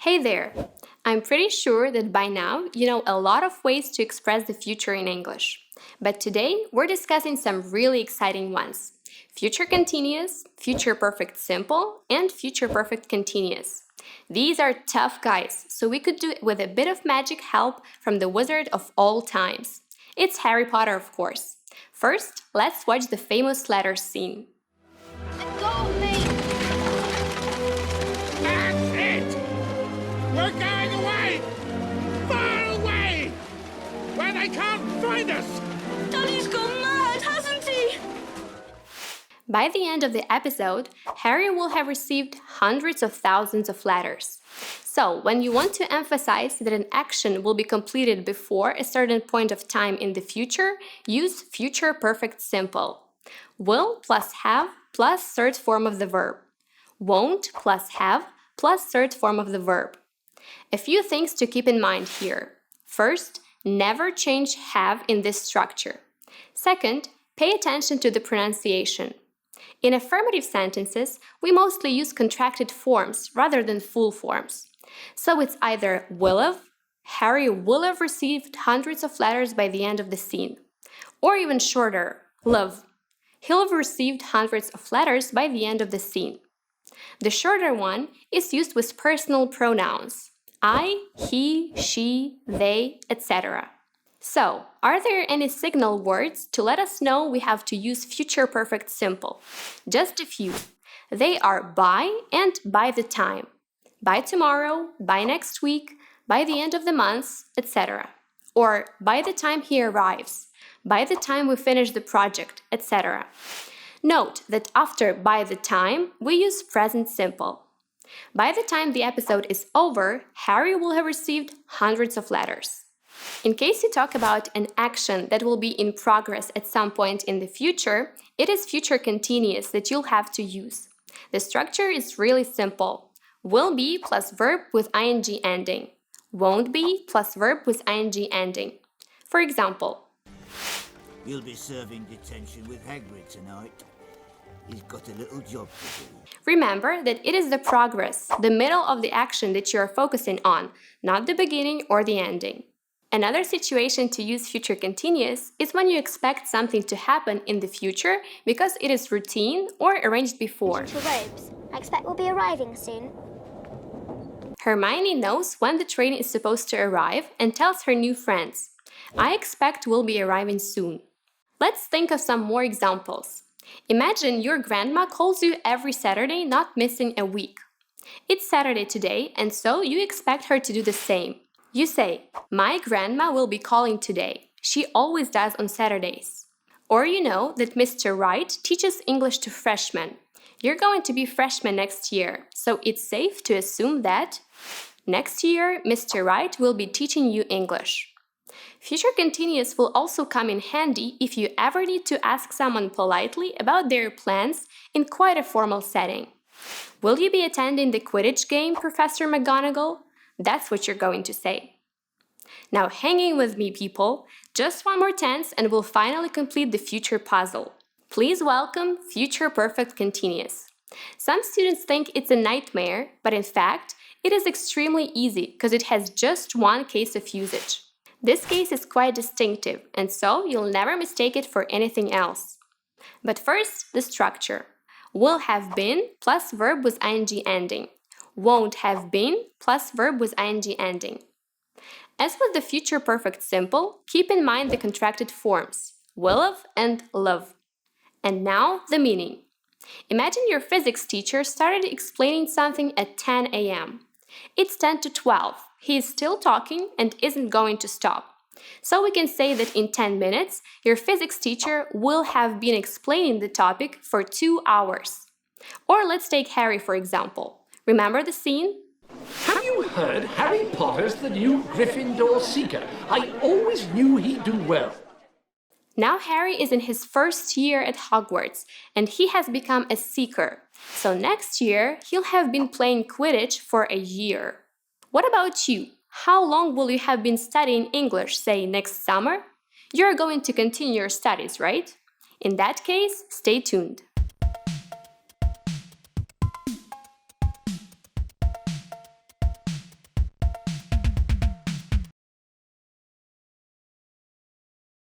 Hey there! I'm pretty sure that by now you know a lot of ways to express the future in English. But today we're discussing some really exciting ones future continuous, future perfect simple, and future perfect continuous. These are tough guys, so we could do it with a bit of magic help from the wizard of all times. It's Harry Potter, of course. First, let's watch the famous letters scene. By the end of the episode, Harry will have received hundreds of thousands of letters. So, when you want to emphasize that an action will be completed before a certain point of time in the future, use future perfect simple. Will plus have plus third form of the verb. Won't plus have plus third form of the verb. A few things to keep in mind here. First, never change have in this structure. Second, pay attention to the pronunciation. In affirmative sentences, we mostly use contracted forms rather than full forms. So it's either will have, Harry will have received hundreds of letters by the end of the scene, or even shorter, love. He'll have received hundreds of letters by the end of the scene. The shorter one is used with personal pronouns I, he, she, they, etc. So, are there any signal words to let us know we have to use future perfect simple? Just a few. They are by and by the time. By tomorrow, by next week, by the end of the month, etc. Or by the time he arrives, by the time we finish the project, etc. Note that after by the time, we use present simple. By the time the episode is over, Harry will have received hundreds of letters. In case you talk about an action that will be in progress at some point in the future, it is future continuous that you'll have to use. The structure is really simple. Will be plus verb with ing ending. Won't be plus verb with ing ending. For example, You'll be serving detention with Hagrid tonight. He's got a little job to do. remember that it is the progress, the middle of the action that you are focusing on, not the beginning or the ending. Another situation to use future continuous is when you expect something to happen in the future because it is routine or arranged before. To robes. I expect we'll be arriving soon. Hermione knows when the train is supposed to arrive and tells her new friends, I expect we'll be arriving soon. Let's think of some more examples. Imagine your grandma calls you every Saturday, not missing a week. It's Saturday today, and so you expect her to do the same. You say, My grandma will be calling today. She always does on Saturdays. Or you know that Mr. Wright teaches English to freshmen. You're going to be freshmen next year, so it's safe to assume that next year Mr. Wright will be teaching you English. Future continuous will also come in handy if you ever need to ask someone politely about their plans in quite a formal setting. Will you be attending the Quidditch game, Professor McGonagall? That's what you're going to say. Now, hanging with me, people, just one more tense and we'll finally complete the future puzzle. Please welcome Future Perfect Continuous. Some students think it's a nightmare, but in fact, it is extremely easy because it has just one case of usage. This case is quite distinctive, and so you'll never mistake it for anything else. But first, the structure. Will have been plus verb with ing ending. Won't have been plus verb with ing ending. As with the future perfect simple, keep in mind the contracted forms will have and love. And now the meaning. Imagine your physics teacher started explaining something at 10 a.m. It's 10 to 12. He is still talking and isn't going to stop. So we can say that in 10 minutes, your physics teacher will have been explaining the topic for two hours. Or let's take Harry for example. Remember the scene? Have you heard Harry Potter's the new Gryffindor Seeker? I always knew he'd do well. Now Harry is in his first year at Hogwarts and he has become a seeker. So next year, he'll have been playing Quidditch for a year. What about you? How long will you have been studying English, say next summer? You're going to continue your studies, right? In that case, stay tuned.